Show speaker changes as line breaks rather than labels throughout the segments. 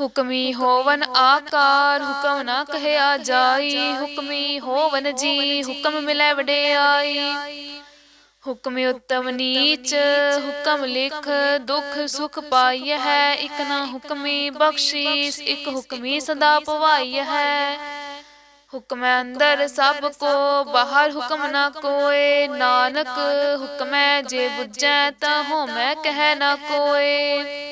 ਹੁਕਮੀ ਹੋਵਨ ਆਕਾਰ ਹੁਕਮ ਨਾ ਕਹਿਆ ਜਾਈ। ਹੁਕਮੀ ਹੋਵਨ ਜੀ ਹੁਕਮ ਮਿਲੈ ਵਡਿਆਈ। ਹੁਕਮ ਉਤਮ ਨੀਚ ਹੁਕਮ ਲਿਖ ਦੁਖ ਸੁਖ ਪਾਈਐ ਹੈ ਇਕ ਨਾ ਹੁਕਮੀ ਬਖਸ਼ੀਸ ਇਕ ਹੁਕਮੀ ਸਦਾ ਪਵਾਈ ਹੈ। ਹੁਕਮੈ ਅੰਦਰ ਸਭ ਕੋ ਬਾਹਰ ਹੁਕਮ ਨਾ ਕੋਏ। ਨਾਨਕ ਹੁਕਮੈ ਜੇ ਬੁੱਝੈ ਤਾਂ ਹੋਮੈ ਕਹਿ ਨਾ ਕੋਏ।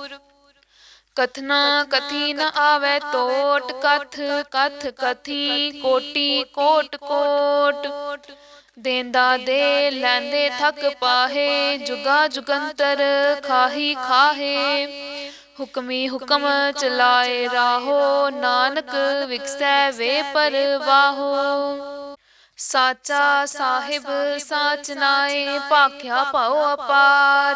ਕਥਨਾ ਕਥੀ ਨ ਆਵੇ ਟੋਟ ਕਥ ਕਥ ਕਥੀ, ਕੋਟੀ, ਕੋਟ ਕੋਟ। ਦੇਂਦਾ ਦੇ ਲੈਂਦੇ ਥਕ ਪਾਹੇ, ਜੁਗਾ ਜੁਗੰਤਰ ਖਾਹੀ ਖਾਹੇ। ਹੁਕਮੀ ਹੁਕਮ ਚਲਾਏ ਰਾਹੋ, ਨਾਨਕ ਵਿਕਸੈ ਵੇ ਪਰਵਾਹੋ। ਸਾਚਾ ਸਾਹਿਬ ਸਾਚ ਨਾਏ, ਭਾਖਿਆ ਪਾਉ ਅਪਾਰ।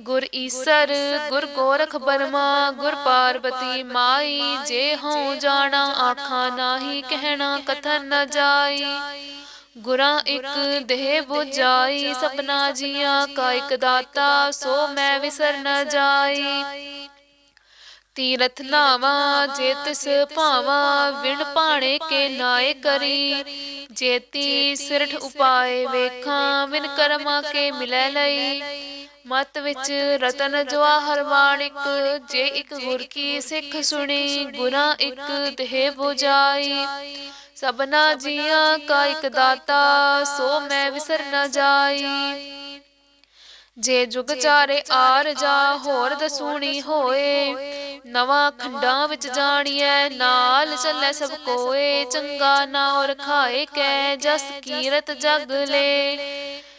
ਗੁਰ ਈਸਰ, ਗੁਰ ਗੋਰਖ ਬਰਮਾ, ਗੁਰ ਪਾਰਬਤੀ ਮਾਈ, ਜੇ ਹਉ ਜਾਣਾ ਆਖਾਂ ਨਾਹੀ, ਕਹਿਣਾ ਕਥਨ ਨ ਜਾਈ। ਗੁਰਾਂ ਇੱਕ ਦੇਹ 부ਜਾਈ ਸਪਨਾ ਜੀਆਂ ਕਾ ਇੱਕ ਦਾਤਾ, ਸੋ ਮੈਂ ਵਿਸਰ ਨ ਜਾਈ। ਤੀਰਥ ਨਾਵਾ, ਜੇ ਤਿਸ ਭਾਵਾ, ਵਿਣ ਪਾਣੇ ਕੇ ਨਾਏ ਕਰੀ। ਜੇਤੀ ਸਿਰਠ ਉਪਾਏ ਵੇਖਾਂ ਵਿਨ ਕਰਮਾ ਕੇ ਮਿਲੈ ਲਈ। ਮਤ ਵਿੱਚ ਰਤਨ ਜਵਾਹਰ ਮਾਣਿਕ ਜੇ ਇੱਕ ਗੁਰ ਕੀ ਸਿੱਖ ਸੁਣੀ ਗੁਰਾਂ ਇੱਕ ਦੇਹ 부ਜਾਈ ਸਬਨਾ ਜੀਆਂ ਕਾ ਇੱਕ ਦਾਤਾ ਸੋ ਮੈਂ ਵਿਸਰ ਨ ਜਾਈ। ਜੇ ਜੁਗ ਚਾਰੇ ਆਰ ਜਾ ਹੋਰ ਦਸੂਣੀ ਹੋਏ ਨਵਾਂ ਖੰਡਾਂ ਵਿੱਚ ਜਾਣੀਐ ਨਾਲ ਚੱਲੇ ਸਭ ਕੋਏ ਚੰਗਾ ਨਾਉ ਰਖਾਏ ਕੈ ਜਸ ਕੀਰਤ ਜਗ ਲੈ।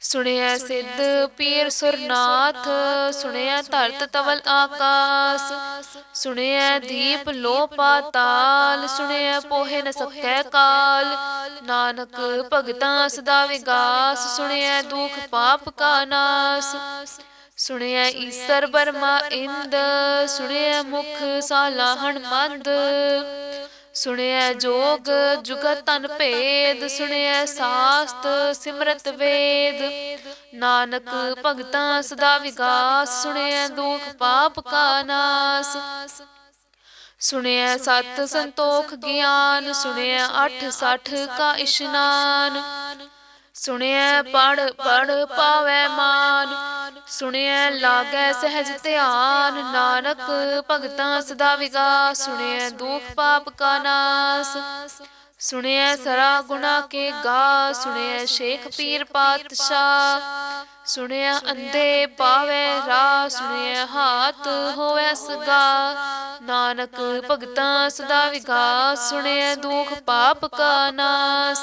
ਸੁਣਿਆ ਸਿੱਧ ਪੀਰ ਸੁਰਨਾਥ, ਸੁਣਿਆ ਧਰਤ ਤਵਲ ਆਕਾਸ, ਸੁਣਿਆ ਦੀਪ ਲੋ ਪਾਤਾਲ, ਸੁਣਿਆ ਪੋਹੇ ਨ ਸਕੈ ਕਾਲ। ਨਾਨਕ ਭਗਤਾਂ ਸਦਾ ਵਿਗਾਸ, ਸੁਣਿਆ ਦੁਖ ਪਾਪ ਕਾ ਨਾਸ। ਸੁਣਿਆ ਈਸਰ ਬਰਮਾ ਇੰਦ, ਸੁਣਿਆ ਮੁਖ ਸਾਲਾਹਣ ਮੰਦ। ਸੁਣਿਐ ਜੋਗ, ਜੁਗਤ ਤਨ ਭੇਦ, ਸੁਣਿਐ ਸਾਸਤ ਸਿਮਰਤ ਵੇਦ। ਨਾਨਕ ਭਗਤਾਂ ਸਦਾ ਵਿਗਾਸ, ਸੁਣਿਐ ਦੁਖ ਪਾਪ ਕਾ ਨਾਸ। ਸੁਣਿਐ ਸਤ ਸੰਤੋਖ ਗਿਆਨ, ਸੁਣਿਐ ਅਠ ਸਠ ਕਾ ਇਸ਼ਨਾਨ। ਸੁਣਿਐ ਪੜ ਪੜ ਪਾਵੈ ਮਾਨ। ਸੁਣਿਐ ਲਾਗੈ ਸਹਿਜ ਧਿਆਨ, ਨਾਨਕ ਭਗਤਾਂ ਸਦਾ ਵਿਗਾਸ ਸੁਣਿਐ ਦੁਖ ਪਾਪ ਕਾ ਨਾਸ। ਸੁਣਿਐ ਸਰਾ ਗੁਣਾ ਕੇ ਗਾ ਸੁਣਿਐ ਸ਼ੇਖ ਪੀਰ ਪਾਤਸ਼ਾਹ। ਸੁਣਿਆ ਅੰਧੇ ਪਾਵੈ ਰਾ ਸੁਣਿਆ ਹਾਥ ਹੋਵੈ ਸਗਾ। ਨਾਨਕ ਭਗਤਾਂ ਸਦਾ ਵਿਗਾਸ ਸੁਣਿਐ ਦੁਖ ਪਾਪ ਕਾ ਨਾਸ।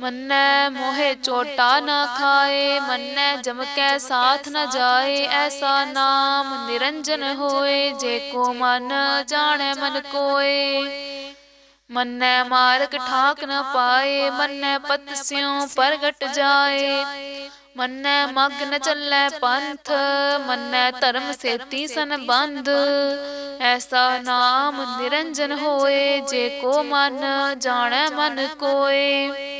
ਮੰਨੈ ਮੋਹਿ ਚੋਟਾ ਨਾ ਖਾਏ, ਮੰਨੈ ਜਮਕੈ ਸਾਥ ਨਾ ਜਾਏ, ਐਸਾ ਨਾਮ ਨਿਰੰਜਨ ਹੋਏ, ਜੇ ਕੋ ਮਨ ਜਾਣੈ ਮਨ ਕੋਏ। ਮੰਨੈ ਮਾਰਗ ਠਾਕ ਨ ਪਾਏ, ਮੰਨੈ ਪਤ ਸਿਉ ਪ੍ਰਗਟ ਜਾਏ। ਮੰਨੈ ਮਗ ਨ ਚੱਲੈ ਪੰਥ, ਮੰਨੈ ਧਰਮ ਸੇਤੀ ਸੰਬੰਧ। ਐਸਾ ਨਾਮ ਨਿਰੰਜਨ ਹੋਏ, ਜੇ ਕੋ ਮਨ ਜਾਣੈ ਮਨ ਕੋਏ।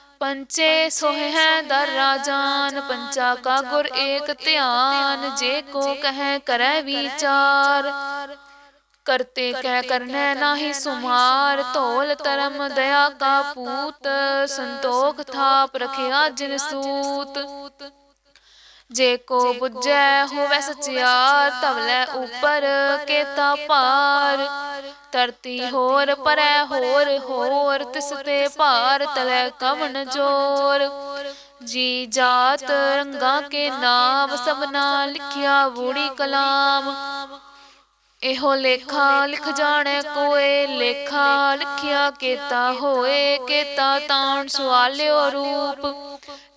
ਪੰਚੇ ਸੋਹਿ ਦਰ ਰਾਜਾਨ, ਪੰਚਾ ਕਾ ਗੁਰ ਏਕ ਧਿਆਨ, ਜੇ ਕੋ ਕਹੈ ਕਰੈ ਵਿਚਾਰ। ਕਰਤੇ ਕਹਿ ਕਰਨੈ ਨਾਹੀ ਸੁਮਾਰ, ਧੋਲ ਧਰਮ ਦਇਆ ਕਾ ਪੂਤ, ਸੰਤੋਖ ਥਾਪ ਰਖਿਆ ਜਿਨ ਸੂਤ। ਜੇ ਕੋ ਬੁੱਝੈ ਹੋਵੈ ਸਚਿਆਰ ਤਵਲੇ ਉਪਰ ਕੇਤਾ ਪਾਰ ਧਰਤੀ ਹੋਰ ਪਰੈ ਹੋਰ ਹੋਰ ਤਿਸ ਤੇ ਭਾਰ ਤਲੇ ਕਵਨ ਜੋਰ। ਜੀ ਜਾਤ ਰੰਗਾ ਕੇ ਨਾਮ ਸਭਨਾ ਲਿਖਿਆ ਵੂੜੀ ਕਲਾਮ। ਇਹੋ ਲੇਖਾ ਲਿਖ ਜਾਣੈ ਕੋਏ ਲੇਖਾ ਲਿਖਿਆ ਕੇਤਾ ਹੋਏ ਕੇਤਾ ਤਾਣ ਸੁਆਲਿਓ ਰੂਪ।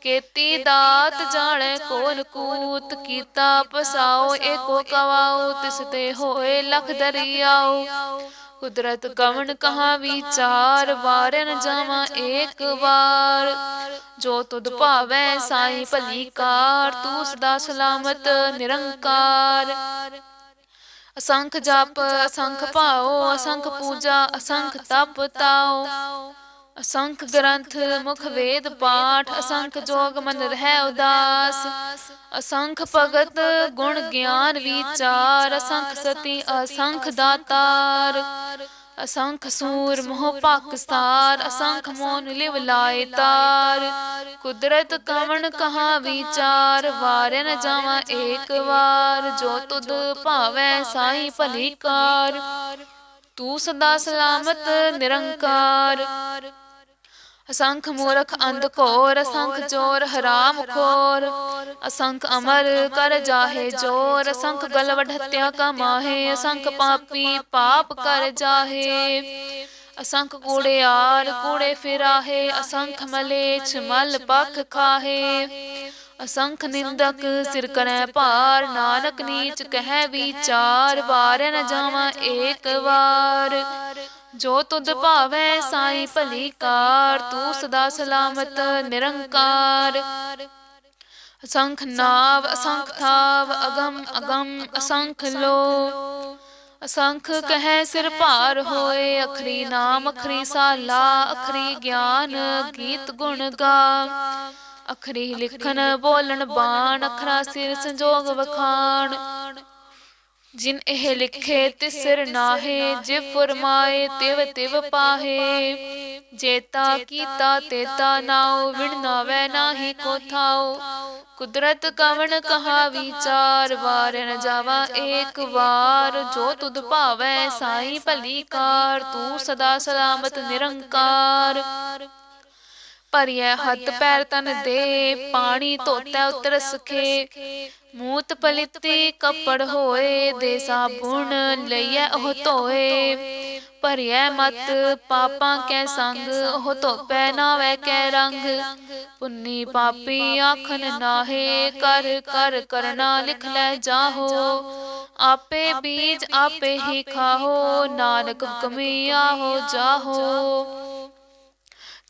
ਕੇਤੀ ਦਾਤ ਜਾਣੈ ਕੋਨ ਕੂਤ ਕੀਤਾ ਪਸਾਓ ਏਕੋ ਕਵਾਓ ਤਿਸ ਤੇ ਹੋਏ ਲਖ ਦਰਿਆਓ। ਕੁਦਰਤ ਕਵਣ ਕਹਾ ਵਿਚਾਰ ਵਾਰਨ ਜਾਵਾਂ ਏਕ ਵਾਰ। ਜੋ ਤੁਧ ਭਾਵੈ ਸਾਈ ਭਲੀ ਕਾਰ ਤੂੰ ਸਦਾ ਸਲਾਮਤ ਨਿਰੰਕਾਰ। ਅਸੰਖ ਜਪ ਅਸੰਖ ਭਾਉ ਅਸੰਖ ਪੂਜਾ ਅਸੰਖ ਤਪ ਤਾਉ। ਅਸੰਖ ਗ੍ਰੰਥ, ਮੁਖ ਵੇਦ, ਪਾਠ, ਅਸੰਖ ਜੋਗ ਮਨ ਰਹਿ ਉਦਾਸ। ਅਸੰਖ ਭਗਤ, ਗੁਣ ਗਿਆਨ ਵਿਚਾਰ, ਅਸੰਖ ਸਤੀ, ਅਸੰਖ ਦਾਤਾਰ। ਅਸੰਖ ਸੂਰ, ਮੋਹ ਪਾਕਿਸਤਾਰ, ਅਸੰਖ ਮੋਨ ਲਿਵ ਲਾਏ ਤਾਰ। ਕੁਦਰਤ ਕਵਣ ਕਹਾ ਵਿਚਾਰ ਵਾਰੇ ਨ ਜਾਵਾਂ ਏਕ ਵਾਰ। ਜੋ ਤੁਧ ਭਾਵੈ ਸਾਈ ਭਲੀ ਕਾਰ। ਤੂੰ ਸਦਾ ਸਲਾਮਤ, ਨਿਰੰਕਾਰ। ਅਸੰਖ ਮੂਰਖ ਅੰਧ ਘੋਰ ਅਸੰਖ ਚੋਰ ਹਰਾਮ ਖੋਰ। ਅਸੰਖ ਅਮਰ ਕਰ ਜਾਹੇ ਜੋਰ। ਅਸੰਖ ਗਲਵ ਢੱਤਿਆ ਕਮਾਹੇ। ਅਸੰਖ ਪਾਪੀ ਪਾਪ ਕਰ ਜਾਹੇ। ਅਸੰਖ ਕੂੜਿਆਰ ਕੂੜੇ ਫਿਰਾਹੇ। ਅਸੰਖ ਮਲੇਛ ਮਲ ਪਖ ਖਾਹੇ। ਅਸੰਖ ਨਿੰਦਕ ਸਿਰ ਕਰੈ ਭਾਰ। ਨਾਨਕ ਨੀਚ ਕਹਿ ਵਿਚਾਰ। ਵਾਰੇ ਨ ਜਾਵਾਂ ਏਕ ਵਾਰ। ਜੋ ਤੁਧ ਭਾਵੈ ਸਾਈ ਭਲੀ ਕਾਰ ਤੂੰ ਸਦਾ ਸਲਾਮਤ ਨਿਰੰਕਾਰ। ਅਸੰਖ ਨਾਵ ਅਸੰਖ ਥਾਵ ਅਗਮ ਅਗਮ ਅਸੰਖ ਲੋ। ਅਸੰਖ ਕਹਿ ਸਿਰ ਭਾਰ ਹੋਏ ਅਖਰੀ ਨਾਮ ਅਖਰੀ ਸਾਲਾ ਅਖਰੀ ਗਿਆਨ ਗੀਤ ਗੁਣ ਗਾ। ਅਖਰੀ ਲਿਖਨ ਬੋਲਣ ਬਾਣ ਅਖਰਾ ਸਿਰ ਸੰਜੋਗ ਵਖਾਣ। ਜਿਨ ਇਹ ਲਿਖੇ ਤਿਸਰ ਨਾਹੇ ਜੇ ਫਰਮਾਏ ਤਿਵ ਤਿਵ ਪਾਹੇ। ਜੇਤਾ ਕੀਤਾ ਤੇਤਾ ਨਾਉ ਵਿਣ ਨਾਵੇ ਨਾਹੀ ਕੋ ਥਾਉ। ਕੁਦਰਤ ਕਵਣ ਕਹਾ ਵਿਚਾਰ ਵਾਰ ਨ ਜਾਵਾ ਏਕ ਵਾਰ। ਜੋ ਤੁਧ ਭਾਵੈ ਸਾਈ ਭਲੀ ਕਾਰ ਤੂੰ ਸਦਾ ਸਲਾਮਤ ਨਿਰੰਕਾਰ। ਭਰੀਐ ਹੱਥ ਪੈਰ ਤਨ ਦੇ ਪਾਣੀ ਧੋਤੈ ਉਤਰ ਸਖੇ। ਮੂਤ ਪਲਿੱਤੀ ਕੱਪੜ ਹੋਏ ਦੇ ਸਾਬੁਣ ਲਈਐ ਉਹ ਧੋਏ। ਭਰੀਐ ਮਤ ਪਾਪਾਂ ਕੈ ਸੰਗ ਉਹ ਧੋਪੈ ਨਾਵੈ ਕੈ ਰੰਗ। ਪੁੰਨੀ ਪਾਪੀ ਆਖਨ ਨਾਹੇ ਕਰ ਕਰ ਕਰਨਾ ਲਿਖ ਲੈ ਜਾਹੋ। ਆਪੇ ਬੀਜ ਆਪੇ ਹੀ ਖਾਹੋ ਨਾਨਕ ਹੁਕਮੀ ਆਹੋ ਜਾਹੋ।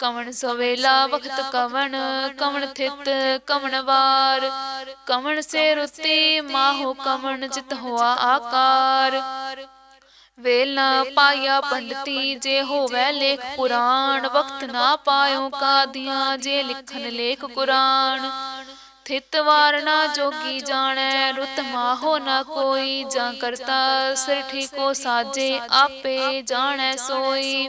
ਕਵਣ ਸਵੇਲਾ ਵਖਤ ਕਵਣ ਕਵਣ ਥਿਤ ਕਵਣ ਵਾਰ। ਕਵਣ ਸੇ ਰੁੱਤੀ ਮਾਹੋ ਕਵਣ ਚਿਤ ਹੋਆ ਆਕਾਰ। ਵੇਲ ਪਾਇਆ ਪੰਡਤੀ ਜੇ ਹੋਵੇ ਲੇਖ ਪੁਰਾਣ ਵਕਤ ਨਾ ਪਾਇਓ ਕਾਦੀਆਂ ਜੇ ਲਿਖਨ ਲੇਖ ਕੁਰਾਨ। ਥਿਤ ਵਾਰ ਨਾ ਜੋਗੀ ਜਾਣੈ ਰੁਤ ਮਾਹੋ ਨਾ ਕੋਈ ਜਾਂ ਕਰਤਾ ਸਿਰ ਠੀਕੋ ਸਾਜੇ ਆਪੇ ਜਾਣੈ ਸੋਈ।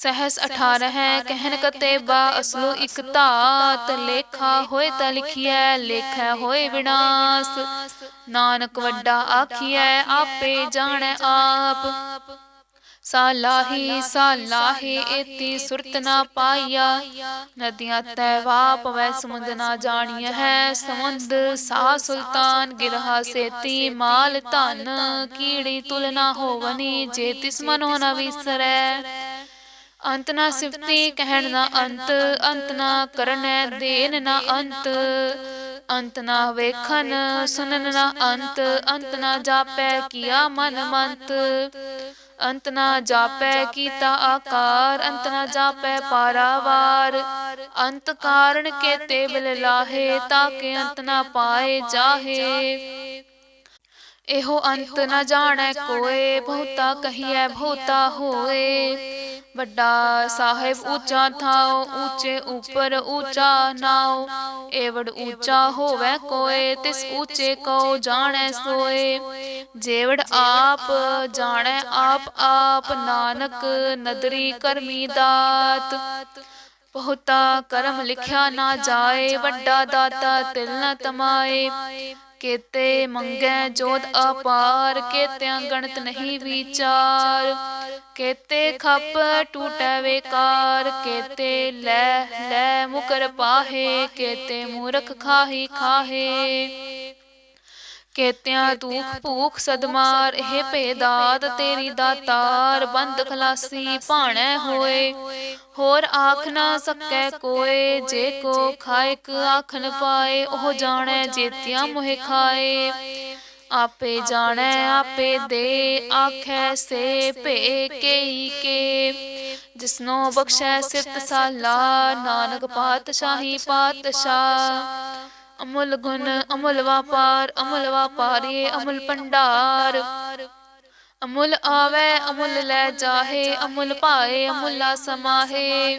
ਸਹਸ 18 ਹੈ ਕਹਿਨ ਕਤੇਬਾ ਅਸਲੋ ਇਕ ਧਾਤ ਲੇਖਾ ਹੋਏ ਤਾਂ ਲਿਖਿਐ ਲੇਖੈ ਹੋਏ ਵਿਨਾਸ਼ ਨਾਨਕ ਵੱਡਾ ਆਖੀਐ ਆਪੇ ਜਾਣੈ ਆਪ। ਸਾਲਾਹੀ ਸਾਲਾਹੀ ਏਤੀ ਸੁਰਤ ਨਾ ਪਾਈਆ। ਨਦੀਆਂ ਤੈ ਵਾਪ ਵੈ ਸਮੁੰਦ ਨਾ ਜਾਣੀਐ ਹੈ। ਸਮੁੰਦ ਸਾ ਸੁਲਤਾਨ ਗਿਰਹਾ ਸੇਤੀ ਮਾਲ ਧਨ ਕੀੜੀ ਤੁਲਨਾ ਹੋਵਨੀ ਜੇ ਤਿਸ ਮਨੋ ਨ ਵਿਸਰੈ। ਅੰਤ ਨਾ ਸਿਫਤੀ ਕਹਿਣ ਨਾ ਅੰਤ ਅੰਤ ਨਾ ਕਰਨੈ ਦੇਨ ਨਾ ਅੰਤ ਅੰਤ ਨਾ ਵੇਖਨ ਸੁਨਨ ਨਾ ਅੰਤ ਅੰਤ ਨਾ ਜਾਪੈ ਕੀਆ ਮਨ ਮੰਤ ਅੰਤ ਨਾ ਜਾਪੈ ਕੀਤਾ ਆਕਾਰ ਅੰਤ ਨਾ ਜਾਪੈ ਪਾਰਾਵਾਰ ਅੰਤ ਕਾਰਣ ਕੇਤੇ ਬਿਲ ਲਾਹੇ ਤਾਕੇ ਅੰਤ ਨਾ ਪਾਏ ਜਾਹੇ ਇਹੋ ਅੰਤ ਨ ਜਾਣੈ ਕੋਏ ਬਹੁਤਾ ਕਹੀਐ ਬਹੁਤਾ ਹੋਏ ਵੱਡਾ ਸਾਹਿਬ ਉੱਚਾ ਥਾਉ, ਉੱਚੇ ਉਪਰ ਉੱਚਾ ਨਾਉ। ਏਵੜ ਉੱਚਾ ਹੋਵੇ ਕੋਏ, ਤਿਸ ਉੱਚੇ ਕੋ ਜਾਣੈ ਸੋਏ। ਜੇਵੜ ਆਪ ਜਾਣੈ ਆਪ ਆਪ, ਨਾਨਕ ਨਦਰੀ ਕਰਮੀ ਦਾਤ। ਬਹੁਤਾ ਕਰਮ ਲਿਖਿਆ ਨਾ ਜਾਏ, ਵੱਡਾ ਦਾਤਾ ਤਿਲ ਨ ਤਮਾਏ। ਕੇਤੇ ਮੰਗੈ ਜੋਤ ਅਪਾਰ ਕੇਤਿਆਂ ਗਣਤ ਨਹੀਂ ਵਿਚਾਰ। ਕੇਤੇ ਖੱਪ ਟੂਟੈ ਵੇਕਾਰ ਕੇਤੇ ਲੈ ਲੈ ਮੁਕਰ ਪਾਹੇ ਕੇਤੇ ਮੂਰਖ ਖਾਹੀ। ਖਾਹੇ। ਕੇਤਿਆਂ ਦੁਖ ਭੂਖ ਸਦਮਾਰ ਇਹ ਭੇਦਾਤ ਤੇਰੀ ਦਾਤਾਰ ਬੰਦ ਖਲਾਸੀ ਭਾਣੈ ਹੋਏ। ਹੋਰ ਆਖ ਨਾ ਸਕੈ ਕੋਏ ਜੇ ਕੋ ਖਾਇਕ ਆਖ ਨ ਪਾਏ ਉਹ ਜਾਣੈ ਜੇਤਿਆਂ ਮੋਹਿ ਖਾਏ। ਆਪੇ ਜਾਣੈ ਆਪੇ ਦੇ ਆਖੈ ਸੇ ਭੇ ਕੇਈ ਕੇ। ਜਿਸਨੋ ਬਖਸ਼ੈ ਸਿਤ ਸਾਲਾ ਨਾਨਕ ਪਾਤਸ਼ਾਹੀ। ਪਾਤਸ਼ਾਹ। ਅਮੁੱਲ ਗੁਣ, ਅਮੁੱਲ ਵਾਪਾਰ, ਅਮੁੱਲ ਵਾਪਾਰੀਏ, ਅਮੁੱਲ ਭੰਡਾਰ। ਅਮੁੱਲ ਆਵੇ, ਅਮੁੱਲ ਲੈ ਜਾਹੇ, ਅਮੁੱਲ ਭਾਏ, ਅਮੁੱਲਾ ਸਮਾਹੇ।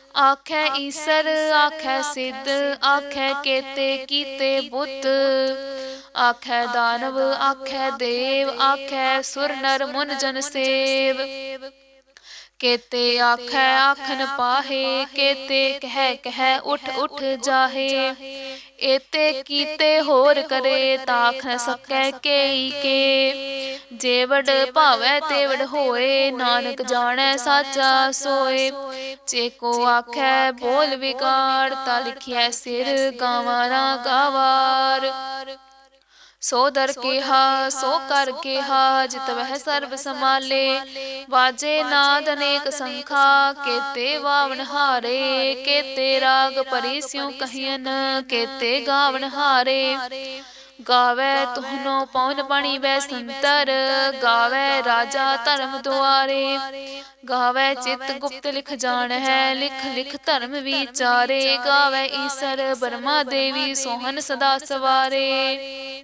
ਆਖੈ ਈਸਰ ਆਖੈ ਸਿੱਧ ਆਖੈ ਕੇਤੇ ਕੀਤੇ ਬੁੱਤ। ਆਖੈ ਦਾਨਵ ਆਖੈ ਦੇਵ ਆਖੈ ਸੁਰ ਨਰ ਮੁਨ ਜਨ ਸੇਵ। ਕੇਤੇ ਆਖੈ ਆਖਨ ਪਾਹੇ, ਕੇਤੇ ਕਹਿ ਕਹਿ, ਉਠ ਉਠ ਜਾਹੇ। ਏਤੇ ਕੀਤੇ ਹੋਰ ਕਰੇ ਤਾਖ ਨ ਸਕੈ ਕੇਈ ਕੇ। ਜੇਵੜ ਭਾਵੈ, ਤੇਵੜ ਹੋਏ, ਨਾਨਕ ਜਾਣੈ, ਸਾਚਾ ਸੋਏ। ਜੇ ਕੋ ਆਖੈ, ਬੋਲ ਵਿਗਾੜ, ਤਾ ਲਿਖਿਐ ਸਿਰ ਗਾਵਾਂ ਨਾ ਗਾਵਾਰ। ਸੋ ਦਰ ਕਿਹਾ ਸੋ ਕਰ ਕਿਹਾ ਜਿਤ ਵਹਿ ਸਰਬ ਸਮਾਲੇ ਵਾਜੇ ਨਾਦ ਅਨੇਕ ਸੰਖਾ ਕੇਤੇ ਵਾਵਨ ਹਾਰੇ ਕੇਤੇ ਰਾਗ ਪਰੀ ਸਿਉ ਕਹੀਨ ਕੇਤੇ ਗਾਵਨ ਹਾਰੇ। ਗਾਵੇ ਤੁਹਨੋ ਪਉਨ ਬਣੀ ਬੈ ਸੰਤਰ ਗਾਵੇ ਰਾਜਾ ਧਰਮ ਦੁਆਰੇ। ਗਾਵੇ ਚਿਤ ਗੁਪਤ ਲਿਖ ਜਾਣ ਹੈ ਲਿਖ ਲਿਖ ਧਰਮ ਵਿਚਾਰੇ। ਗਾਵੇ ਈਸਰ ਬਰਮਾ ਦੇਵੀ ਸੋਹਨ ਸਦਾ ਸਵਾਰੇ।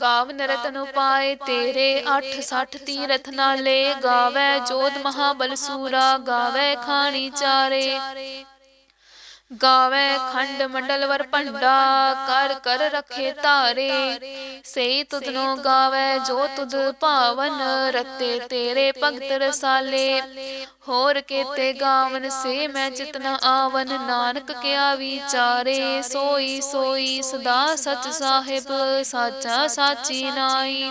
ਗਾਵਨ ਰਤਨ ਉਪਾਏ ਤੇਰੇ 860 ਤੀਰਥ ਨਾਲੇ ਗਾਵੇ ਜੋਧ ਮਹਾਬਲ ਸੂਰਾ ਗਾਵੇ ਖਾਣੀ ਚਾਰੇ। ਗਾਵੇ ਖੰਡ ਮੰਡਲ ਵਰ ਭੰਡਾ ਕਰ ਕਰ ਰਖੇ ਧਾਰੇ। ਸਈ ਤੁਧਨੋ ਗਾਵੇ ਜੋ ਤੁਧ ਭਾਵਨ ਰਤੇ ਤੇਰੇ ਭਗਤ ਰਸਾਲੇ। ਹੋਰ ਕੇਤੇ ਗਾਵਨ ਸੇ ਮੈਂ ਜਿਤਨਾ ਆਵਨ ਨਾਨਕ ਕਿਆ ਵਿਚਾਰੇ। ਸੋਈ ਸੋਈ ਸਦਾ ਸਚ ਸਾਹਿਬ ਸਾਚਾ ਸਾਚੀ ਨਾਈ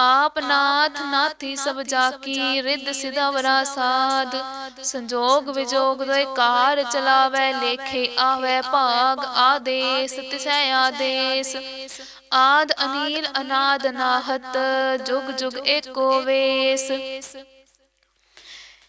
ਆਪ ਨਾਥ ਨਾਥੀ ਸਭ ਜਾਕੀ ਰਿੱਧ ਸਿਧਵਰਾ ਸਾਧ ਸੰਜੋਗ ਵਿਜੋਗ ਦੋਇ ਕਾਰ ਚਲਾਵੈ ਲੇਖੇ ਆਵੈ ਭਾਗ ਆਦੇਸ ਤਿਸੈ ਆਦੇਸ। ਆਦ ਅਨੀਲ ਅਨਾਦ ਨਾਹਤ ਜੁਗ ਜੁਗ ਏਕੋ ਵੇਸ।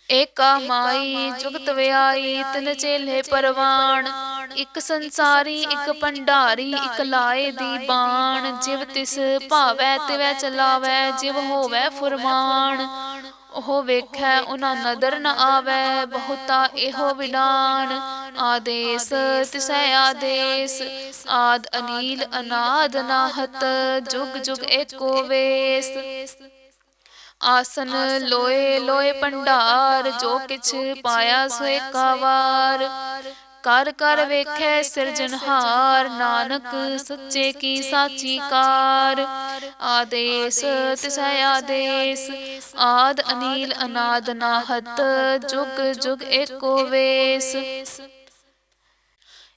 ਏਕਾ ਮਾਈ ਜੁਗਤ ਵਿਆਈ ਤਿਨ ਚੇਲੇ ਪਰਵਾਣ। ਇੱਕ ਸੰਸਾਰੀ ਇੱਕ ਭੰਡਾਰੀ ਇੱਕ ਲਾਏ ਦੀ ਬਾਣ। ਜਿਵ ਤਿਸ ਭਾਵੈ ਤਿਵੈ ਚਲਾਵੈ ਜਿਵ ਹੋਵੈ ਫੁਰਮਾਨ। ਉਹ ਵੇਖੈ ਉਹਨਾਂ ਨਦਰ ਨ ਆਵੈ ਬਹੁਤਾ ਇਹੋ ਵਿਡਾਨ ਆਦੇਸ ਤਿਸੈ ਆਦੇਸ। ਆਦ ਅਨੀਲ ਅਨਾਦ ਨਾਹਤ ਜੁਗ ਜੁਗ ਏਕੋ ਵੇਸ। ਆਸਨ ਲੋਏ ਲੋਏ ਭੰਡਾਰ, ਜੋ ਕਿਛ ਪਾਇਆ ਸੋਏ ਕਾਵਾਰ। ਕਰ ਕਰ ਵੇਖੈ ਸਿਰਜਨਹਾਰ ਨਾਨਕ ਸੱਚੇ ਕੀ ਸਾਚੀ ਕਾਰ। ਆਦੇਸ, ਤਿਸੈ ਆਦੇਸ, ਆਦ ਅਨੀਲ ਅਨਾਦ ਨਾਹਤ, ਜੁਗ ਜੁਗ ਏਕੋ ਵੇਸ।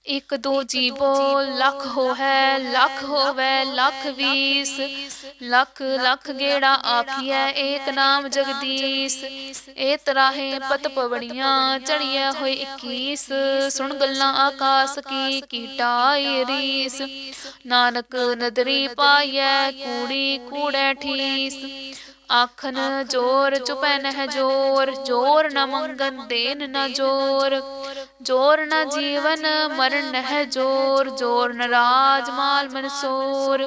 ਇਕ ਦੋ ਜੀਵੋ ਲੱਖ ਹੋਵੈ ਲੱਖ ਹੋਵੈ ਲੱਖ ਵੀਸ ਲੱਖ ਲੱਖ ਗੇੜਾ ਆਖੀਐ ਏਕ ਨਾਮ ਜਗਦੀਸ਼ ਏ ਤਰਾਹੇ ਪਤ ਪਵਣੀਆਂ ਚੜੀਐ ਹੋਈ 21 ਸੁਣ ਗੱਲਾਂ ਆਕਾਸ ਕੀ ਕੀਟਾਈ ਰੀਸ। ਨਾਨਕ ਨਦਰੀ ਪਾਈਐ ਕੂੜੀ ਕੂੜੈ ਠੀਸ। ਆਖਨ ਜੋਰ ਚੁਪੈ ਨਹਿ ਜੋਰ ਜੋਰ ਨ ਮੰਗਨ ਦੇਨ ਨ ਜੋਰ। ਜੋਰ ਨ ਜੀਵਨ ਮਰਨ ਨਹਿ ਜੋਰ ਜੋਰ ਨ ਰਾਜ ਮਾਲ ਮਨਸੋਰ।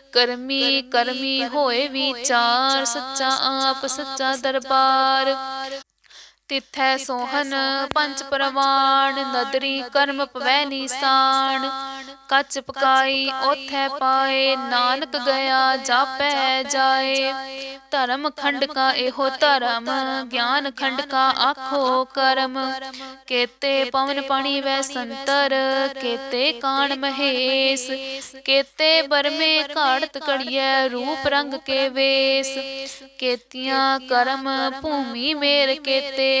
ਕਰਮੀ ਕਰਮੀ ਹੋਏ ਵਿਚਾਰ ਸੱਚਾ ਆਪ ਸੱਚਾ ਦਰਬਾਰ। ਤਿਥੈ ਸੋਹਨ ਪੰਚ ਪ੍ਰਵਾਨ ਨਦਰੀ ਕਰਮ ਪਵੈ ਨੀਸਾਨ ਕੱਚ ਪਕਾਈ ਓਥੈ ਪਾਏ ਨਾਨਕ ਗਿਆ ਜਾਪੈ ਜਾਏ। ਧਰਮ ਖੰਡ ਕਾ ਇਹੋ ਧਰਮ ਗਿਆਨ ਖੰਡ ਕਾ ਆਖੋ ਕਰਮ। ਕੇਤੇ ਪਵਨ ਪਾਣੀ ਵੈ ਸੰਤਰ ਕੇਤੇ ਕਾਣ ਮਹੇਸ਼। ਕੇਤੇ ਬਰਮੇ ਘਾੜਤ ਕੜੀਐ ਰੂਪ ਰੰਗ ਕੇ ਵੇਸ। ਕੇਤੀਆਂ ਕਰਮ ਭੂਮੀ ਮੇਰ ਕੇਤੇ।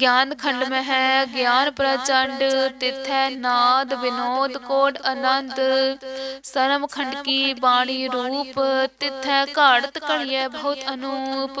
ਗਿਆਨ ਖੰਡ ਮਹਿ ਹੈ ਗਿਆਨ ਪ੍ਰਚੰਡ ਤਿਥੈ ਨਾਦ ਵਿਨੋਦ ਕੋਟ ਆਨੰਦ ਸਰਮ ਖੰਡ ਕੀ ਬਾਣੀ ਰੂਪ ਤਿਥੈ ਘਾੜਤ ਕੜੀਐ ਬਹੁਤ ਅਨੂਪ।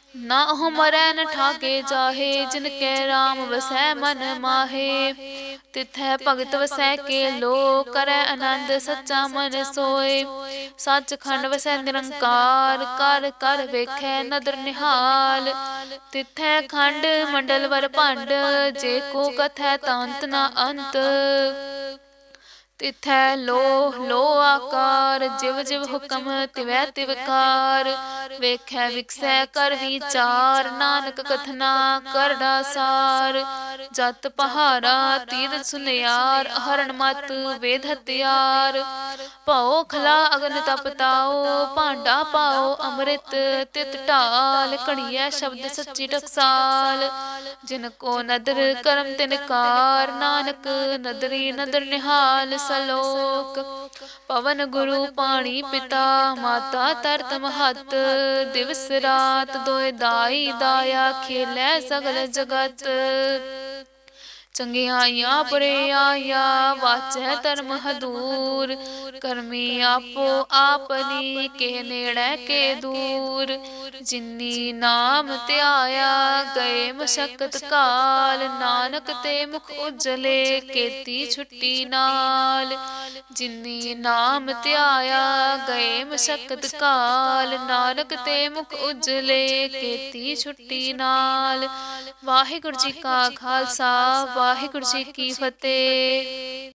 ਨਾ ਉਹ ਮਰੈ ਨ ਠਾਗੇ ਜਾਹੇ, ਜਿਨ ਕੈ ਰਾਮ ਵਸੈ ਮਨ ਮਾਹੇ। ਤਿਥੈ ਭਗਤ ਵਸੈ ਕੇ ਲੋ ਕਰੈ ਆਨੰਦ ਸੱਚਾ ਮਨ ਸੋਏ। ਸੱਚ ਖੰਡ ਵਸੈ ਨਿਰੰਕਾਰ, ਕਰ ਕਰ ਵੇਖੈ ਨਦਰ ਨਿਹਾਲ। ਤਿਥੈ ਖੰਡ ਮੰਡਲ ਵਰ ਭੰਡ, ਜੇ ਕੋ ਕਥੈ ਤਾਂਤ ਨਾ ਅੰਤ। ਤਿਥੈ ਲੋ ਲੋ ਆਕਾਰ, ਜਿਵ ਜਿਵ ਹੁਕਮ, ਤਿਵੈ ਤਿਵਕਾਰ। ਵੇਖੈ, ਵਿਕਸੈ, ਕਰ ਵਿਚਾਰ, ਨਾਨਕ ਕਥਨਾ ਕਰਦਾ ਸਾਰ ਜਤ ਪਹਾਰਾ ਤੀਰ ਸੁਨਿਆਰ, ਹਰਣ ਮਤ, ਵੇਦ ਹਤਿਆਰ ਭਉ ਖਲਾ ਅਗਨ ਤਪਤਾਓ ਭਾਂਡਾ ਪਾਓ ਅੰਮ੍ਰਿਤ, ਤਿਤ ਢਾਲ ਕਣੀਐ ਸ਼ਬਦ ਸੱਚੀ ਟਕਸਾਲ। ਜਿਨ ਕੋ ਨਦਰ, ਕਰਮ ਤਿਨਕਾਰ ਨਾਨਕ ਨਦਰੀ ਨਦਰ ਨਿਹਾਲ ਸਲੋਕ, ਪਵਨ ਗੁਰੂ ਪਾਣੀ ਪਿਤਾ, ਮਾਤਾ ਤਰਤ ਮਹਤ, ਦਿਵਸ ਰਾਤ ਦੋਇ ਦਾਈ ਦਾਇਆ ਖੇਲੇ ਸਗਲ ਜਗਤ। ਚੰਗਿਆਈਆਂ ਬੁਰਿਆਈਆਂ ਵਾਚੈ ਧਰਮ ਹਦੂਰ। ਕਰਮੀ ਆਪੋ ਆਪਨੀ ਕੇ ਨੇੜੇ, ਕੇ ਦੂਰ। ਜਿਨੀ ਨਾਮ ਧਿਆਇਆ, ਗਏ ਮਸ਼ਕਤ ਕਾਲ। ਨਾਨਕ ਤੇ ਮੁਖ ਉਜਲੇ, ਕੀਤੀ ਛੁੱਟੀ ਨਾਲ। ਜਿਨੀ ਨਾਮ ਧਿਆਇਆ, ਗਏ ਮਸ਼ਕਤ ਕਾਲ। ਨਾਨਕ ਤੇ ਮੁਖ ਉਜਲੇ, ਕੀਤੀ ਛੁੱਟੀ ਨਾਲ। ਵਾਹਿਗੁਰੂ ਜੀ ਕਾ ਖਾਲਸਾ ਵਾਹਿਗੁਰੂ ਜੀ ਕੀ ਫਤਿਹ।